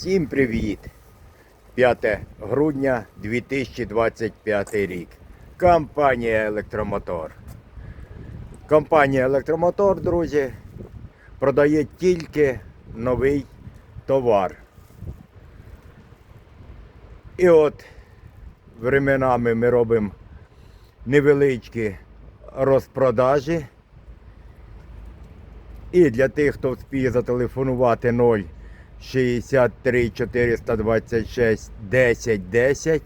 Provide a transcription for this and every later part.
Всім привіт! 5 грудня 2025 рік. Компанія Електромотор. Компанія Електромотор, друзі, продає тільки новий товар. І от временами ми робимо невеличкі розпродажі. І для тих, хто вспіє зателефонувати 0 63 426 10 10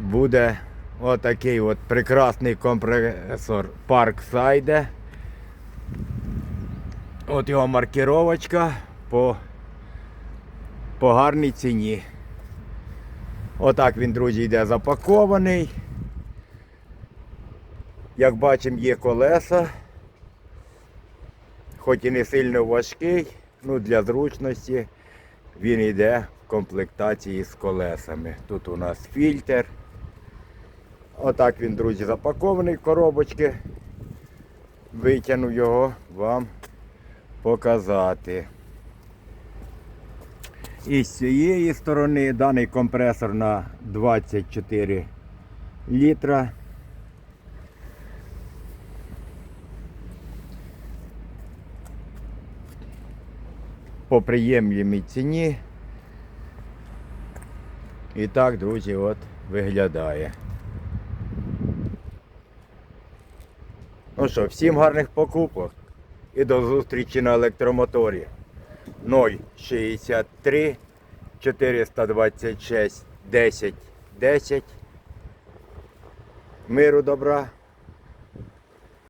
буде отакий от прекрасний компресор Parkside. От його маркіровочка по, по гарній ціні. Отак він, друзі, йде запакований. Як бачимо, є колеса хоч і не сильно важкий, ну для зручності він йде в комплектації з колесами. Тут у нас фільтр. Отак він, друзі, запакований в коробочки. Витягну його вам показати. І з цієї сторони даний компресор на 24 літра. По приємлемій ціні. І так, друзі, от виглядає. Ну що, всім гарних покупок і до зустрічі на електромоторі 063 426 10 10. Миру добра.